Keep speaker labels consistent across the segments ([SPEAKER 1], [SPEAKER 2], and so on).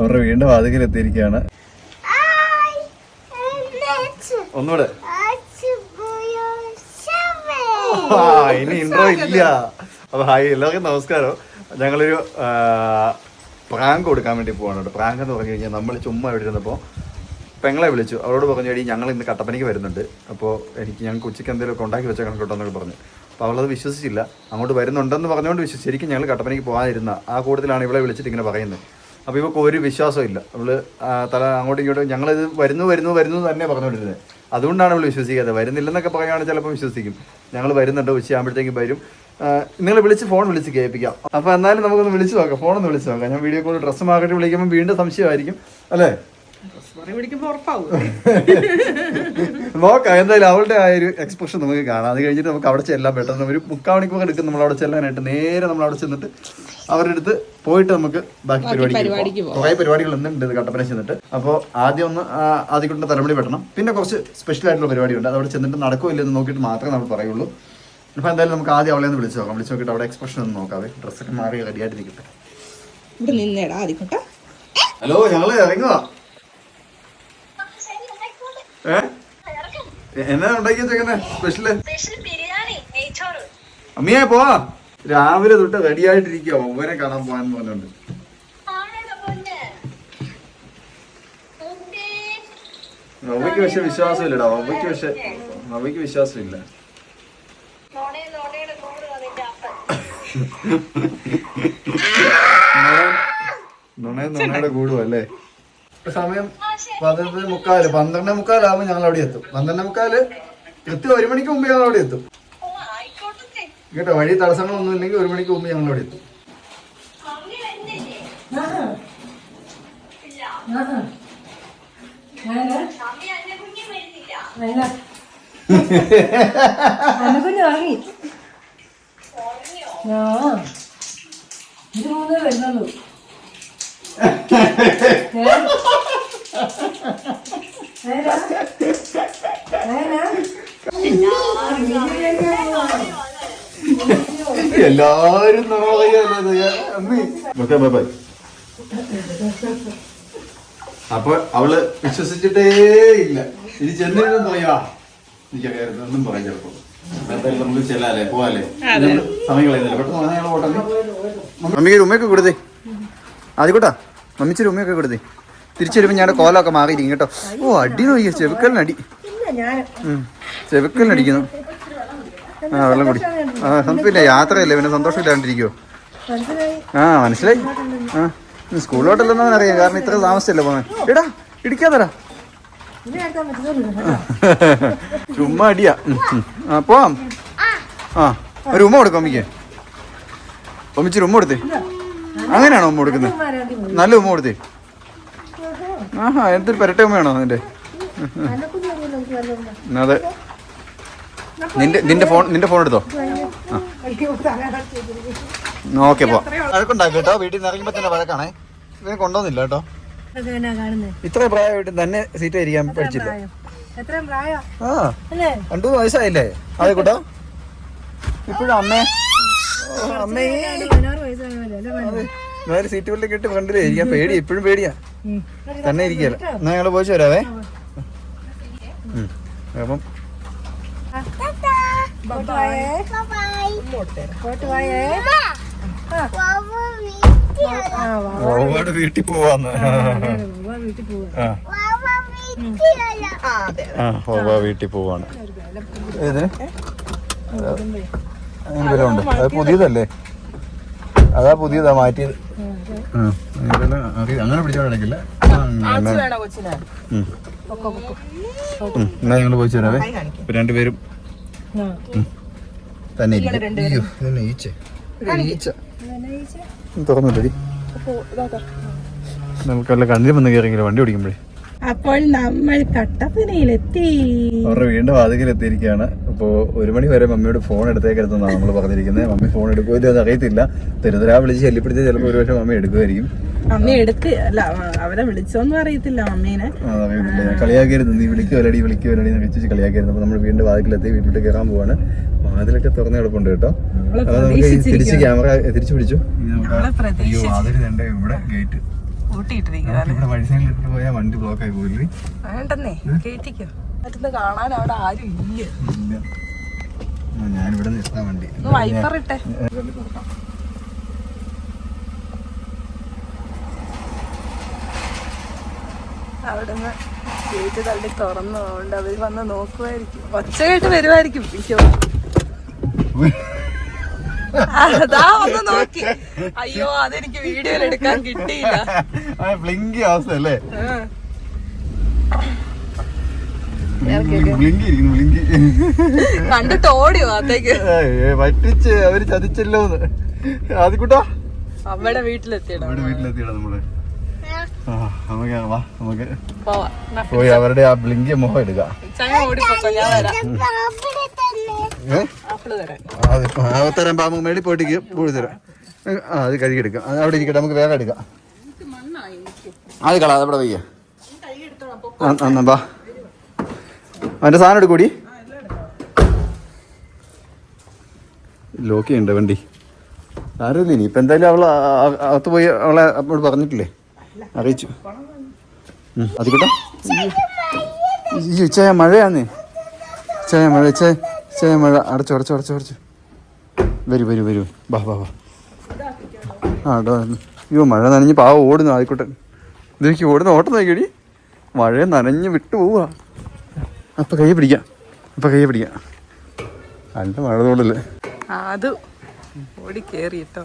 [SPEAKER 1] അവരുടെ വീണ്ടും വാതിക്കൽ എത്തിയിരിക്കുകയാണ് ഒന്നുകൂടെ. ആ, ഇനി ഇൻട്രോ ഇല്ല. അപ്പൊ ഹായ് എല്ലാവർക്കും നമസ്കാരം. ഞങ്ങളൊരു പ്രാങ്ക് കൊടുക്കാൻ വേണ്ടി പോവാണ് കേട്ടോ. പ്രാങ്ക് എന്ന് പറഞ്ഞു കഴിഞ്ഞാൽ നമ്മൾ ചുമ്മാ ഇവിടെ ഇരുന്നപ്പോൾ പെങ്ങളെ വിളിച്ചു. അവരോട് പറഞ്ഞു കഴിഞ്ഞാൽ ഞങ്ങൾ ഇന്ന് കട്ടപ്പനയ്ക്ക് വരുന്നുണ്ട്. അപ്പോൾ എനിക്ക് ഞങ്ങൾക്ക് ഉച്ചയ്ക്ക് എന്തെങ്കിലുമൊക്കെ ഉണ്ടാക്കി വെച്ചേക്കണം കേട്ടോ എന്നൊക്കെ പറഞ്ഞു. അപ്പോൾ അവളത് വിശ്വസിച്ചില്ല. അങ്ങോട്ട് വരുന്നുണ്ടെന്ന് പറഞ്ഞുകൊണ്ട് വിശ്വസിച്ച് ശരിക്കും ഞങ്ങൾ കട്ടപ്പനയ്ക്ക് പോകാതിരുന്ന ആ കൂട്ടത്തിലാണ് ഇവളെ വിളിച്ചിട്ട് ഇങ്ങനെ പറയുന്നത്. അപ്പോൾ ഇവക്ക് ഒരു വിശ്വാസമില്ല നമ്മൾ തല അങ്ങോട്ടും ഇങ്ങോട്ടും ഞങ്ങളിത് വരുന്നു വരുന്നു വരുന്നു തന്നെ പറഞ്ഞുകൊണ്ടിരുന്നത്. അതുകൊണ്ടാണ് നമ്മൾ വിശ്വസിക്കാതെ വരുന്നില്ലെന്നൊക്കെ പറയുകയാണെങ്കിൽ ചിലപ്പോൾ വിശ്വസിക്കും. ഞങ്ങൾ വരുന്നുണ്ട് ഉച്ചയാകുമ്പോഴത്തേക്കും വരും. നിങ്ങൾ വിളിച്ച് ഫോൺ വിളിച്ച് കേൾപ്പിക്കാം. അപ്പോൾ എന്നാലും നമുക്കൊന്ന് വിളിച്ച് നോക്കാം. ഫോണൊന്ന് വിളിച്ച് നോക്കാം. ഞാൻ വീഡിയോ കോൾ ഡ്രസ്സ് മാർക്കറ്റ് വിളിക്കുമ്പോൾ വീണ്ടും സംശയമായിരിക്കും. അല്ലേ? നോക്കാം എന്തായാലും അവളുടെ ആ ഒരു എക്സ്പ്രഷൻ നമുക്ക് കാണാം. അത് കഴിഞ്ഞിട്ട് നമുക്ക് അവിടെ ചെല്ലാൻ പെട്ടെന്ന് ഒരു മുക്കാൽ മണിക്കൂർ എടുക്കും നമ്മൾ അവിടെ ചെല്ലാനായിട്ട്. നേരെ നമ്മൾ അവിടെ ചെന്നിട്ട് അവരുടെ അടുത്ത് പോയിട്ട് നമുക്ക് ബാക്കി പരിപാടിക്ക് കുറെ കുറേ പരിപാടികൾ ഉണ്ട് കട്ടപ്പന ചെന്നിട്ട്. അപ്പോൾ ആദ്യം ഒന്ന് ആ, ആദ്യം കൊണ്ട് തലമുടി പെട്ടണം പിന്നെ കുറച്ച് സ്പെഷ്യൽ ആയിട്ടുള്ള പരിപാടി ഉണ്ട് അവിടെ ചെന്നിട്ട് നടക്കുമോ ഇല്ലെന്ന് നോക്കിയിട്ട് മാത്രമേ നമ്മൾ പറയുള്ളൂ. അപ്പോൾ എന്തായാലും നമുക്ക് ആദ്യം അവളെ ഒന്ന് വിളിച്ച് നോക്കാം. വിളിച്ച് നോക്കിയിട്ട് അവിടെ എക്സ്പ്രഷൻ ഒന്ന് നോക്കാവേ. ഡ്രസ്സൊക്കെ മാറി
[SPEAKER 2] ഇവിടെ നിന്നേടാ ആദ്യക്കോട്ടെ
[SPEAKER 1] ഹലോ ഞങ്ങൾ ഇറങ്ങുക ഏ എന്നാ ഉണ്ടാക്കിയ ചെക്കനെ? സ്പെഷ്യൽ
[SPEAKER 3] സ്പെഷ്യൽ ബിരിയാണി നെയ്ച്ചോറ്.
[SPEAKER 1] അമ്മിയെ പോവാ രാവിലെ തൊട്ട് റെഡി ആയിട്ടിരിക്കുക ഒവ്വനെ കാണാൻ പോവാന്ന് പറഞ്ഞോണ്ട്.
[SPEAKER 3] ഉണ്ടേ.
[SPEAKER 1] പക്ഷെ വിശ്വാസമില്ലടാ ഒവ്വയ്ക്ക് പക്ഷെ ഒവ്വയ്ക്ക് വിശ്വാസമില്ല.
[SPEAKER 3] നോണേ നുണയുടെ
[SPEAKER 1] കൂടുവല്ലേ? സമയം പതിനൊന്ന് മുക്കാൽ. പന്ത്രണ്ട് മുക്കാലാവുമ്പോ ഞങ്ങൾ അവിടെ എത്തും. പന്ത്രണ്ട് മുക്കാൽ കൃത്യം ഒരു മണിക്ക് മുമ്പ് ഞങ്ങൾ അവിടെ എത്തും. കേട്ടോ വഴി തടസ്സങ്ങളൊന്നും ഇല്ലെങ്കിൽ ഒരു മണിക്ക് മുമ്പ് ഞങ്ങൾ അവിടെ എത്തും.
[SPEAKER 4] ഇത് മൂന്നേ വരുന്നുള്ളൂ
[SPEAKER 1] എല്ലാരും. Okay, bye, bye. അപ്പൊ അവൾ വിശ്വസിച്ചിട്ടേ ഇല്ല. ഇനി ചെന്നിരുന്നു പറയാ. എനിക്കറിയായിരുന്നു ഒന്നും പറയാം ചിലപ്പോ. നമുക്ക് ചെല്ലാല്ലേ? പോവാലേ സമയം കളയുന്നില്ല. പെട്ടെന്ന് ഞങ്ങൾ ഓട്ടം. മമ്മിക്ക് ഉമ്മയൊക്കെ കൊടുത്തേ. ആദ്യ കൂട്ടാ മമ്മിച്ചൊരു ഉമ്മയൊക്കെ കൊടുത്തേ. തിരിച്ചു വരുമ്പോ ഞങ്ങളുടെ കോലമൊക്കെ മാറിയിരിക്കും കേട്ടോ. ഓ അടി നോക്കിയ ചെവിക്കലിനടി.
[SPEAKER 4] ഞാൻ.
[SPEAKER 1] ചെവിക്കലിനടിക്കുന്നു. ആ വെള്ളം കുടി. ആ പിന്നെ യാത്രയല്ലേ പിന്നെ സന്തോഷമില്ലാണ്ടിരിക്കുവോ?
[SPEAKER 4] മനസ്സിലായി
[SPEAKER 1] ആ മനസ്സിലായി. ആ നീ അറിയാം. കാരണം ഇത്ര താമസിച്ചല്ലേ പോന്നെ. എടാ
[SPEAKER 4] ഇടിക്കാൻ തരാ
[SPEAKER 1] ചുമ്മാ അടിയാ. ആ പോവാം. ആ ഒരു ഉമ്മ കൊടുക്കാം അമ്മയ്ക്ക് ഒമ്മിച്ചൊരു ഉമ്മ കൊടുത്തേ. അങ്ങനെയാണോ ഉമ്മ കൊടുക്കുന്നത് നല്ല ഉമ്മ കൊടുത്തേ. ആഹാ എന്തൊരു പെരട്ടെ ഉമ്മയാണോ അതിന്റെ
[SPEAKER 4] അന്നക്കുഞ്ഞ് അറിയില്ല
[SPEAKER 1] അതെ. നിന്റെ നിന്റെ ഫോൺ നിന്റെ ഫോൺ എടുത്തോ? ഓക്കെ പോ വഴക്കുണ്ടാക്കി കേട്ടോ. വീട്ടിൽ നിന്ന് ഇറങ്ങുമ്പോ തന്നെ വഴക്കാണേ. ഇതിനെ കൊണ്ടുവന്നില്ല കേട്ടോ. ഇത്ര പ്രായമായിട്ട് തന്നെ സീറ്റ് ഇരിക്കാൻ പഠിച്ചില്ല?
[SPEAKER 4] പ്രായം. പ്രായം?
[SPEAKER 1] ആ. രണ്ടു മൂന്ന് വയസ്സായില്ലേ? അതെ കൂട്ടോ. ഇപ്പോഴും അമ്മേ അമ്മേ. നേരെ സീറ്റ് ബെൽറ്റ് കിട്ടി ഫ്രണ്ടിലേ ഇരിക്കാൻ പേടി എപ്പോഴും പേടിയാ. തന്നെ ഇരിക്കല എന്നാ ഞങ്ങൾ പോയിച്ചു വരാവേ. ഉം. അപ്പം. ഒരുപാട് വീട്ടിൽ പോവാന്ന്.
[SPEAKER 4] വീട്ടിൽ
[SPEAKER 1] ആ. പോവാണ്. ഏത്? അങ്ങനെ ഉണ്ട് അത് പുതിയതല്ലേ? അതാ പുതിയതാ മാറ്റിയത്. അങ്ങനെ
[SPEAKER 2] കൊച്ചിന്.
[SPEAKER 1] എന്നാ ഞങ്ങൾ പോയി ചേരാവേ? ഇപ്പൊ രണ്ടുപേരും. തന്നെ ഈച്ച? തുറന്നില്ലടി നമുക്കല്ല കണ്ണിൽ വന്ന് കയറിയെങ്കിലും വണ്ടി ഓടിക്കുമ്പോഴേ.
[SPEAKER 2] അപ്പോൾ നമ്മൾ കട്ടപ്പനയിലെത്തി.
[SPEAKER 1] അവരുടെ വീണ്ടും വാതിക്കൽ എത്തിയിരിക്കുകയാണ് അപ്പോൾ ഒരു മണി വരെ മമ്മിയോട് ഫോൺ എടുത്തേക്കരുതെന്നാണ് നമ്മൾ പറഞ്ഞിരിക്കുന്നത്. മമ്മി ഫോൺ എടുക്കുമല്ലോ എന്ന് അറിയത്തില്ല. തെരുതരാ വിളിച്ച് ശല്യപ്പെടുത്തി ചിലപ്പോൾ ഒരു പക്ഷേ മമ്മി എടുക്കുമായിരിക്കും
[SPEAKER 2] മമ്മി എടുക്ക്. അല്ല അവരെ വിളിച്ചോന്നും അറിയത്തില്ല മമ്മീനെ.
[SPEAKER 1] അറിയത്തില്ല ഞാൻ കളിയാക്കരുത്. നീ വിളിക്കുമല്ലടി വിളിക്കുമല്ലടി എന്ന് വെച്ച് കളിയാക്കരുത്. അപ്പോൾ നമ്മൾ വീണ്ടും വാതിക്കലെത്തി വീട്ടിലോട്ട് കയറാൻ പോവാണ്. വാതിലൊക്കെ തുറന്ന് കിടപ്പുണ്ട് കേട്ടോ. അപ്പോൾ നമുക്ക് തിരിച്ച് ക്യാമറ തിരിച്ചു പിടിച്ചു. അയ്യോ വാതിൽ ഇവിടെ ഗേറ്റ്. പോയില്ലേ
[SPEAKER 2] വേണ്ടെന്നേ കേറ്റിക്കോ. കാണാൻ അവിടെ ആരും ഇല്ല.
[SPEAKER 1] ഞാനിവിടെ വണ്ടി.
[SPEAKER 2] ഒന്ന് വൈപ്പർ ഇട്ടെ. അവിടുന്ന് ഗേറ്റ് തള്ളി തുറന്നുകൊണ്ട് അവർ വന്ന് നോക്കുമായിരിക്കും ഒച്ച കേട്ട് വരുമായിരിക്കും തോന്നുന്നു. അതാ ഒന്ന് നോക്കി. അയ്യോ അതെനിക്ക് വീഡിയോയിൽ എടുക്കാൻ കിട്ടിയില്ല.
[SPEAKER 1] ബ്ലിങ്കി അവസ്ഥ അല്ലേ?
[SPEAKER 2] കണ്ടിട്ട് ഓടിയോ അത്തേക്ക്
[SPEAKER 1] പറ്റിച്ച് അവർ ചതിച്ചല്ലോ ആദ്യക്കൂട്ടാ
[SPEAKER 2] അമ്മയുടെ വീട്ടിലെത്തിയടാ.
[SPEAKER 1] നമ്മുടെ വീട്ടിലെത്തിയടാ നമ്മൾ. ആ നമുക്ക് വാ നമുക്ക് പോയി അവരുടെ ആ ബ്ലിങ്കി മുഖം എടുക്കാം.
[SPEAKER 2] തരാം
[SPEAKER 1] പാമ്പ് മേടി പോയിട്ട് പോയി തരാം. ആ അത് കഴുകിയെടുക്കാം അത് അവിടെ ഇരിക്കട്ടെ നമുക്ക് വേഗം എടുക്കാം. അത് കളാ അതവിടെ വയ്യ എന്നാ ബാ അവന്റെ സാധനം എടുക്കൂടി ലോക്ക് ചെയ്യണ്ട വണ്ടി. ആരുമില്ല ഇനി ഇപ്പൊ എന്തായാലും ആ- അകത്ത് പോയി അവളെ അപ്പോൾ പറഞ്ഞിട്ടില്ലേ? അറിയിച്ചു. ഉം, അത് കിട്ടാ. ഈ ഉച്ചയ മഴയാന്നേ. ഉച്ച മഴ ഉച്ച ഉച്ചയ മഴ അടച്ചു അടച്ചു അടച്ചു അടച്ചു. വരൂ വരൂ വരൂ. ബാ ബാ ബാ ആ ഡോ അയ്യോ മഴ നനഞ്ഞ് പാവ ഓടുന്നു ആയിക്കോട്ടെ. ഇതെനിക്ക് ഓടുന്ന ഓട്ടം നോക്കിയടി. മഴ നനഞ്ഞ് വിട്ടു പോവാ. അപ്പൊ കൈ പിടിക്കാം. അപ്പൊ കൈ പിടിക്കാം. നല്ല മഴ തോടല്ലേ?
[SPEAKER 2] അത് ഓടി കയറി കേട്ടോ.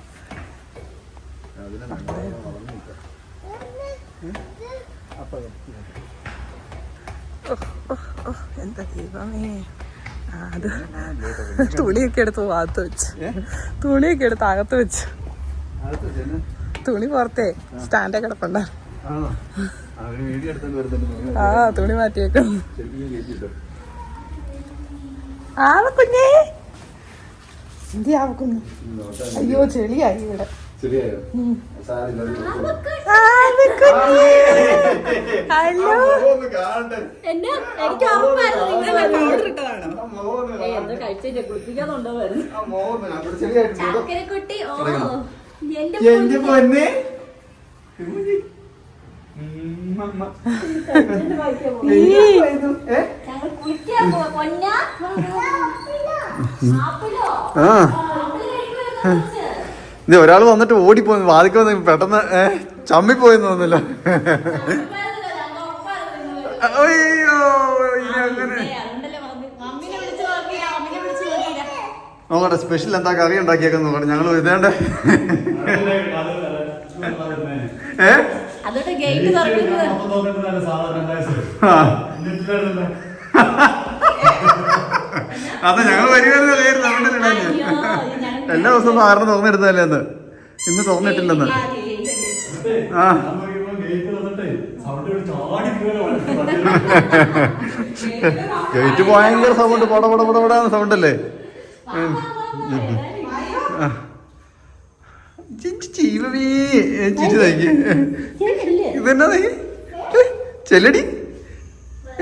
[SPEAKER 2] എന്താ ദൈവമേ. അത് തുണിയൊക്കെ എടുത്ത് അകത്ത് വെച്ച്. തുണിയൊക്കെ എടുത്ത് അകത്ത് വെച്ചു. തുണി പുറത്തേ സ്റ്റാൻഡേ കിടപ്പുണ്ട. ആ തുണി മാറ്റിയേക്കും. ആ കുഞ്ഞേ എന്തിയാ കുഞ്ഞു അയ്യോ ചെളിയായി ഇവിടെ. ഹലോ?
[SPEAKER 5] എന്നെ എനിക്ക് ചക്കരക്കുട്ടി ഓ. എന്റെ
[SPEAKER 1] എന്റെ പൊന്നെ. ആ. ഇത് ഒരാൾ വന്നിട്ട് ഓടിപ്പോയി വാതിക്ക വന്ന് പെട്ടെന്ന് ചമ്മിപ്പോയെന്ന് തോന്നില്ല അയ്യോ നോക്കട്ടെ സ്പെഷ്യൽ എന്താ കറി ഉണ്ടാക്കിയേക്കാൻ നോക്കട്ടെ ഞങ്ങൾ ഏ? ആ. അതെ ഞങ്ങൾ വരുമായിരുന്നു അതുകൊണ്ടല്ലേ എല്ലാ ദിവസവും സാറിന് തുറന്നിരുന്നല്ലേ എന്ന് ഇന്ന് തുറന്നിട്ടില്ലെന്ന്. ആ. ഗേറ്റ് ഭയങ്കര സൗണ്ട്. പട പട പട പട സൗണ്ട് അല്ലേ ചിരി ഇതെന്നാ ചെല്ലടി. ഏ?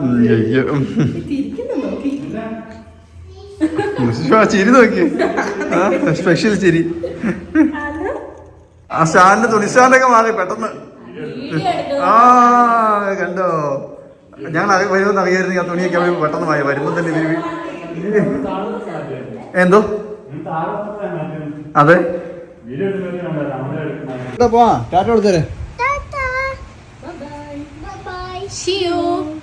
[SPEAKER 1] അയ്യോ. ചിരി നോക്കി. സ്പെഷ്യൽ ചിരി. ആ സ്റ്റാൻഡ് തുണിസ്റ്റാൻഡൊക്കെ മാറി പെട്ടെന്ന്. ആ കണ്ടോ? ഞങ്ങൾ വരുമെന്ന് അറിയായിരുന്നു. ആ തുണിയൊക്കെ അവർ പെട്ടെന്ന് മാറി. വരുമ്പോൾ തന്നെ ഇവർ എന്തോ? അതെ. പോവാ. ടാറ്റ കൊടുത്തരേ.
[SPEAKER 5] See you.